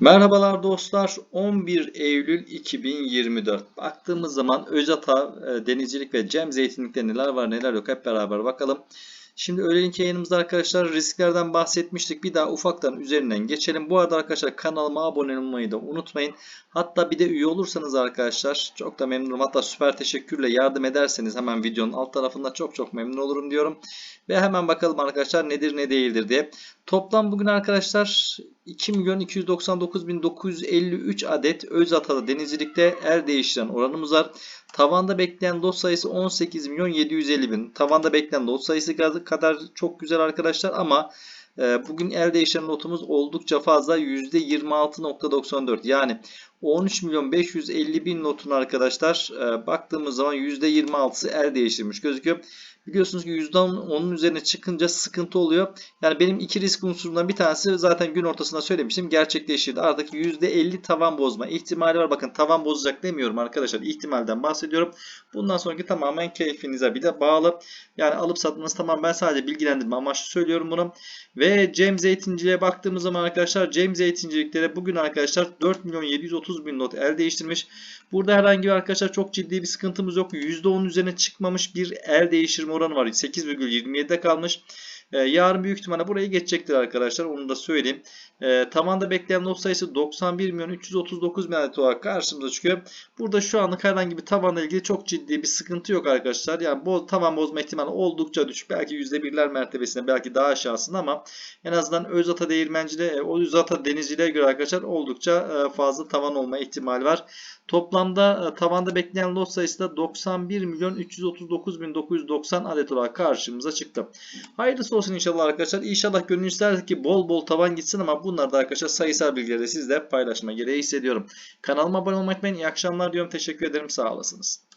Merhabalar dostlar. 11 Eylül 2024. Baktığımız zaman Özata, e, Denizcilik ve Cem Zeytinlik'te neler var neler yok hep beraber bakalım. Şimdi öğleninki yayınımızda arkadaşlar risklerden bahsetmiştik. Bir daha ufaktan üzerinden geçelim. Bu arada arkadaşlar kanalıma abone olmayı da unutmayın. Hatta bir de üye olursanız arkadaşlar çok da memnunum. Hatta süper teşekkürle yardım ederseniz hemen videonun alt tarafında çok çok memnun olurum diyorum. Ve hemen bakalım arkadaşlar nedir ne değildir diye. Toplam bugün arkadaşlar 2 milyon 299 bin 953 adet öz atalı denizcilikte er değiştiren oranımız var. Tavanda bekleyen lot sayısı 18 milyon 750 bin. Tavanda bekleyen lot sayısı kadar çok güzel arkadaşlar ama e, bugün el değiştiren lotumuz oldukça fazla %26.94 yani 13 milyon 550 bin notun arkadaşlar e, baktığımız zaman %26'sı el değiştirmiş gözüküyor. Biliyorsunuz ki %10'un üzerine çıkınca sıkıntı oluyor. Yani benim iki risk unsurundan bir tanesi zaten gün ortasında söylemiştim. Gerçekleşirdi. Artık %50 tavan bozma ihtimali var. Bakın tavan bozacak demiyorum arkadaşlar. İhtimalden bahsediyorum. Bundan sonraki tamamen keyfinize bir de bağlı. Yani alıp satmanız tamam ben sadece bilgilendirme amaçlı söylüyorum bunu. Ve Cem Zeytinciliğe baktığımız zaman arkadaşlar Cem Zeytinciliklere bugün arkadaşlar 4 milyon 730 bin not el değiştirmiş. Burada herhangi bir arkadaşlar çok ciddi bir sıkıntımız yok. %10 üzerine çıkmamış bir el değiştirme oranı var. 8,27'de kalmış. Ee, yarın büyük ihtimalle burayı geçecektir arkadaşlar. Onu da söyleyeyim. E, tavanda bekleyen not sayısı 91 milyon 339 bin adet olarak karşımıza çıkıyor. Burada şu anlık herhangi bir tavanla ilgili çok ciddi bir sıkıntı yok arkadaşlar. Yani bu tavan bozma ihtimali oldukça düşük. Belki %1'ler mertebesinde belki daha aşağısında ama en azından Özata değirmencide, Özata denizciliğe göre arkadaşlar oldukça e, fazla tavan olma ihtimali var. Toplamda e, tavanda bekleyen lot sayısı da 91 milyon 339 bin 990 adet olarak karşımıza çıktı. Hayırlısı olsun inşallah arkadaşlar. İnşallah gönül ister ki bol bol tavan gitsin ama bunlar da arkadaşlar sayısal bilgileri sizle paylaşma gereği hissediyorum. Kanalıma abone olmayı unutmayın. İyi akşamlar diyorum. Teşekkür ederim. Sağ olasınız.